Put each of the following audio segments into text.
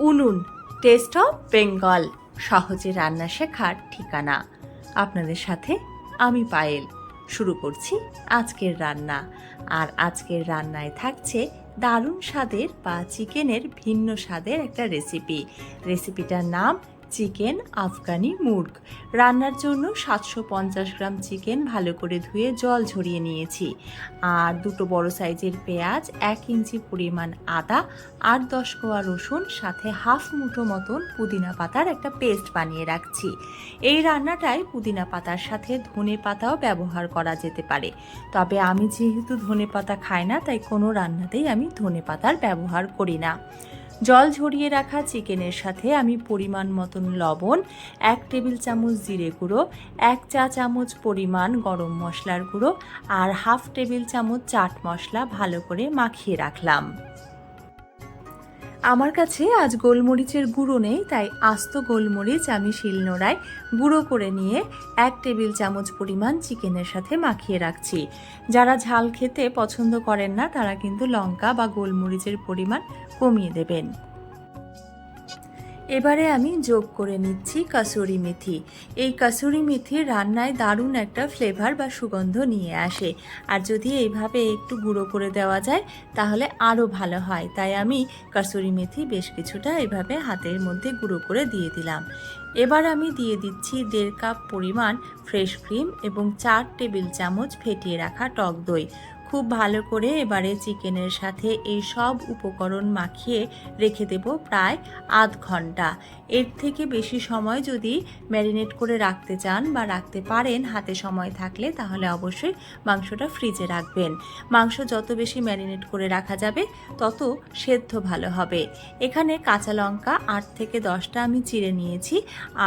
উনুন test of Bengal সহজে রান্না শেখার ঠিকানা। আপনাদের সাথে আমি পায়েল। শুরু করছি আজকের রান্না। আর আজকের রান্নায় থাকছে দারুণ স্বাদের বা চিকেনের ভিন্ন স্বাদের একটা রেসিপি রেসিপিটার নাম চিকেন আফগানি মুর্গ। রান্নার জন্য সাতশো পঞ্চাশ গ্রাম চিকেন ভালো করে ধুয়ে জল ঝরিয়ে নিয়েছি। আর দুটো বড় সাইজের পেঁয়াজ, এক ইঞ্চি পরিমাণ আদা, আর দশ কোয়া রসুন, সাথে হাফ মুঠো মতন পুদিনা পাতার একটা পেস্ট বানিয়ে রাখছি। এই রান্নাটায় পুদিনা পাতার সাথে ধনে পাতাও ব্যবহার করা যেতে পারে। তবে আমি যেহেতু ধনে পাতা খাই না, তাই কোনো রান্নাতেই আমি ধনে পাতার ব্যবহার করি না। জল ঝরিয়ে রাখা চিকেনের সাথে আমি পরিমাণ মতন লবণ, এক টেবিল চামচ জিরে গুঁড়ো, এক চা চামচ পরিমাণ গরম মশলার গুঁড়ো আর হাফ টেবিল চামচ চাট মশলা ভালো করে মাখিয়ে রাখলাম। আমার কাছে আজ গোলমরিচের গুঁড়ো নেই, তাই আস্ত গোলমরিচ আমি শিলনোড়ায় গুঁড়ো করে নিয়ে এক টেবিল চামচ পরিমাণ চিকেনের সাথে মাখিয়ে রাখছি। যারা ঝাল খেতে পছন্দ করেন না, তারা কিন্তু লঙ্কা বা গোলমরিচের পরিমাণ কমিয়ে দেবেন। এবারে আমি যোগ করে নিচ্ছি কাসুরি মেথি। এই কাসুরি মেথি রান্নায় দারুণ একটা ফ্লেভার বা সুগন্ধ নিয়ে আসে। আর যদি এইভাবে একটু গুঁড়ো করে দেওয়া যায়, তাহলে আরও ভালো হয়। তাই আমি কাসুরি মেথি বেশ কিছুটা এভাবে হাতের মধ্যে গুঁড়ো করে দিয়ে দিলাম। এবার আমি দিয়ে দিচ্ছি দেড় কাপ পরিমাণ ফ্রেশ ক্রিম এবং চার টেবিল চামচ ফেটিয়ে রাখা টক দই। খুব ভালো করে এবারে চিকেনের সাথে এই সব উপকরণ মাখিয়ে রেখে দেব প্রায় আধ ঘণ্টা। এর থেকে বেশি সময় যদি ম্যারিনেট করে রাখতে চান বা রাখতে পারেন, হাতে সময় থাকলে, তাহলে অবশ্যই মাংসটা ফ্রিজে রাখবেন। মাংস যত বেশি ম্যারিনেট করে রাখা যাবে, তত সেদ্ধ ভালো হবে। এখানে কাঁচা লঙ্কা আট থেকে দশটা আমি চিড়ে নিয়েছি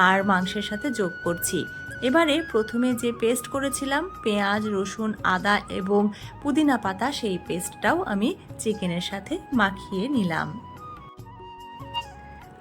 আর মাংসের সাথে যোগ করছি। এবারে প্রথমে যে পেস্ট করেছিলাম, পেঁয়াজ, রসুন, আদা এবং পুদিনা পাতা, সেই পেস্টটাও আমি চিকেনের সাথে মাখিয়ে নিলাম।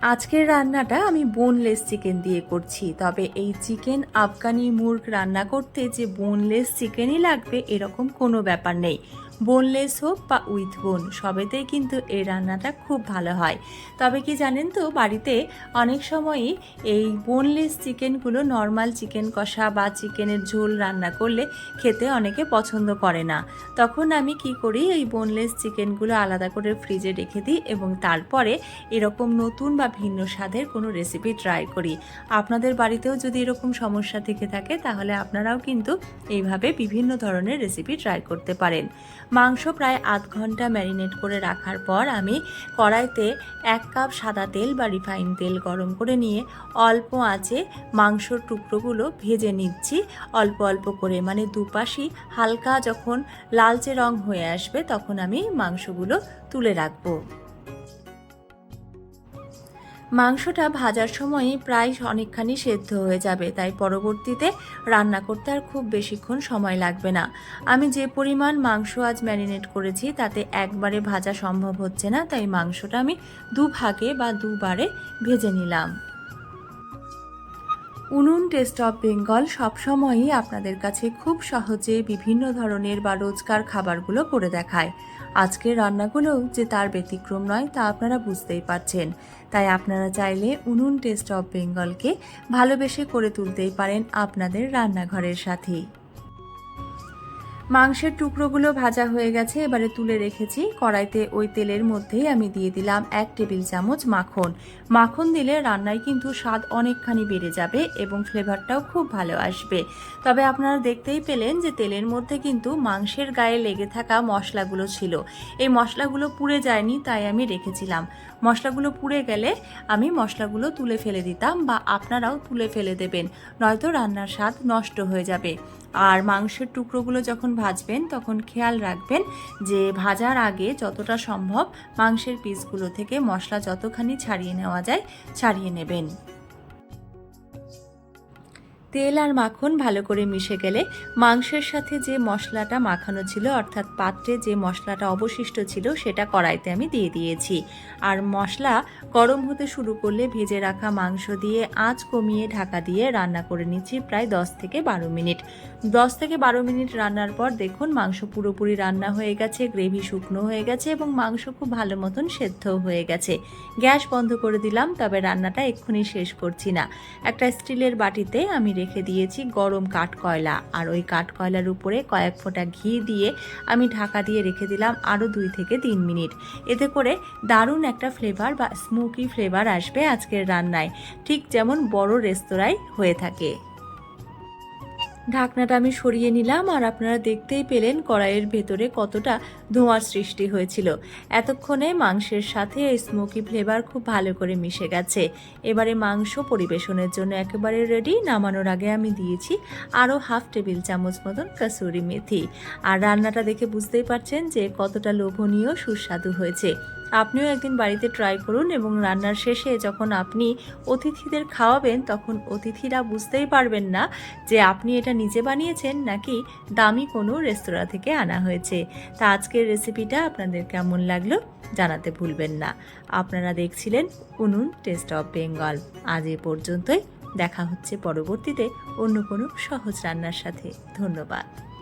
আজকের রান্নাটা আমি বোনলেস চিকেন দিয়ে করছি, তবে এই চিকেন আফগানি মুরগ রান্না করতে যে বোনলেস চিকেনই লাগবে, এরকম কোনো ব্যাপার নেই। বোনলেস হোক বা উইথ বোন সবেতেই কিন্তু এই রান্নাটা খুব ভালো হয়। তবে কি জানেন তো, বাড়িতে অনেক সময়ই এই বোনলেস চিকেনগুলো নর্মাল চিকেন কষা বা চিকেনের ঝোল রান্না করলে খেতে অনেকে পছন্দ করে না। তখন আমি কি করি, এই বোনলেস চিকেনগুলো আলাদা করে ফ্রিজে রেখে দিই এবং তারপরে এরকম নতুন বা ভিন্ন স্বাদের কোনো রেসিপি ট্রাই করি। আপনাদের বাড়িতেও যদি এরকম সমস্যা থেকে থাকে, তাহলে আপনারাও কিন্তু এইভাবে বিভিন্ন ধরনের রেসিপি ট্রাই করতে পারেন। মাংস প্রায় আধ ঘণ্টা ম্যারিনেট করে রাখার পর আমি কড়াইতে এক কাপ সাদা তেল বা রিফাইন তেল গরম করে নিয়ে অল্প আঁচে মাংসর টুকরোগুলো ভেজে নিচ্ছি। অল্প অল্প করে মানে দুপাশি হালকা যখন লালচে রং হয়ে আসবে তখন আমি মাংসগুলো তুলে রাখব। মাংসটা ভাজার সময়ই প্রায় অনেকখানি সেদ্ধ হয়ে যাবে, তাই পরবর্তীতে রান্না করতে আর খুব বেশিক্ষণ সময় লাগবে না। আমি যে পরিমাণ মাংস আজ ম্যারিনেট করেছি, তাতে একবারে ভাজা সম্ভব হচ্ছে না, তাই মাংসটা আমি দুভাগে বা দুবারে ভেজে নিলাম। উনুন টেস্ট অফ বেঙ্গল সবসময়ই আপনাদের কাছে খুব সহজে বিভিন্ন ধরনের বা রোজকার খাবারগুলো করে দেখায়। আজকের রান্নাগুলোও যে তার ব্যতিক্রম নয় তা আপনারা বুঝতেই পারছেন। তাই আপনারা চাইলে উনুন টেস্ট অফ বেঙ্গলকে ভালোবেসে করে তুলতেই পারেন আপনাদের রান্নাঘরের সাথেই মাংসের টুকরোগুলো ভাজা হয়ে গেছে, এবারে তুলে রেখেছি। কড়াইতে ওই তেলের মধ্যেই আমি দিয়ে দিলাম এক টেবিল চামচ মাখন। মাখন দিলে রান্নায় কিন্তু স্বাদ অনেকখানি বেড়ে যাবে এবং ফ্লেভারটাও খুব ভালো আসবে। তবে আপনারা দেখতেই পেলেন যে তেলের মধ্যে কিন্তু মাংসের গায়ে লেগে থাকা মশলাগুলো ছিল। এই মশলাগুলো পুড়ে যায়নি, তাই আমি রেখেছিলাম। মশলাগুলো পুড়ে গেলে আমি মশলাগুলো তুলে ফেলে দিতাম বা আপনারাও তুলে ফেলে দেবেন, নয়তো রান্নার স্বাদ নষ্ট হয়ে যাবে। আর মাংসের টুকরোগুলো যখন ভাজবেন, তখন খেয়াল রাখবেন যে ভাজার আগে যতটা সম্ভব মাংসের পিসগুলো থেকে মশলা যতখানি ছাড়িয়ে নেওয়া যায়, ছাড়িয়ে নেবেন। তেল আর মাখন ভালো করে মিশে গেলে মাংসের সাথে যে মশলাটা মাখানো ছিল, অর্থাৎ পাত্রে যে মশলাটা অবশিষ্ট ছিল, সেটা কড়াইতে আমি দিয়ে দিয়েছি। আর মশলা গরম হতে শুরু করলে ভেজে রাখা মাংস দিয়ে আঁচ কমিয়ে ঢাকা দিয়ে রান্না করে নিচ্ছি প্রায় দশ থেকে বারো মিনিট। দশ থেকে বারো মিনিট রান্নার পর দেখুন মাংস পুরোপুরি রান্না হয়ে গেছে, গ্রেভি শুকনো হয়ে গেছে এবং মাংস খুব ভালো মতন সেদ্ধও হয়ে গেছে। গ্যাস বন্ধ করে দিলাম, তবে রান্নাটা এক্ষুনি শেষ করছি না। একটা স্টিলের বাটিতে আমি রেখে দিয়েছি গরম কাঠকয়লা। আর ওই কাঠকয়লার উপরে কয়েক ফোঁটা ঘি দিয়ে আমি ঢাকা দিয়ে রেখে দিলাম আরও দুই থেকে তিন মিনিট। এতে করে দারুণ একটা ফ্লেভার বা স্মোকি ফ্লেভার আসবে আজকের রান্নায়। ঠিক যেমন বড় রেস্তোরাঁয় হয়ে থাকে। ঢাকনাটা আমি সরিয়ে নিলাম আর আপনারা দেখতেই পেলেন কড়াইয়ের ভেতরে কতটা ধোঁয়ার সৃষ্টি হয়েছিল। এতক্ষণে মাংসের সাথে এই স্মোকি ফ্লেভার খুব ভালো করে মিশে গেছে। এবারে মাংস পরিবেশনের জন্য একেবারে রেডি নামানোর আগে আমি দিয়েছি আরও হাফ টেবিল চামচ মতন কাসুরি মেথি। আর রান্নাটা দেখে বুঝতেই পারছেন যে কতটা লোভনীয়, সুস্বাদু হয়েছে। আপনিও একদিন বাড়িতে ট্রাই করুন এবং রান্নার শেষে যখন আপনি অতিথিদের খাওয়াবেন, তখন অতিথিরা বুঝতেই পারবেন না যে আপনি এটা নিজে বানিয়েছেন নাকি দামি কোনো রেস্তোরাঁ থেকে আনা হয়েছে। তা আজকের রেসিপিটা আপনাদের কেমন লাগল জানাতে ভুলবেন না। আপনারা দেখছিলেন উনুন টেস্ট অফ বেঙ্গল আজ এ পর্যন্তই। দেখা হচ্ছে পরবর্তীতে অন্য কোনো সহজ রান্নার সাথে। ধন্যবাদ।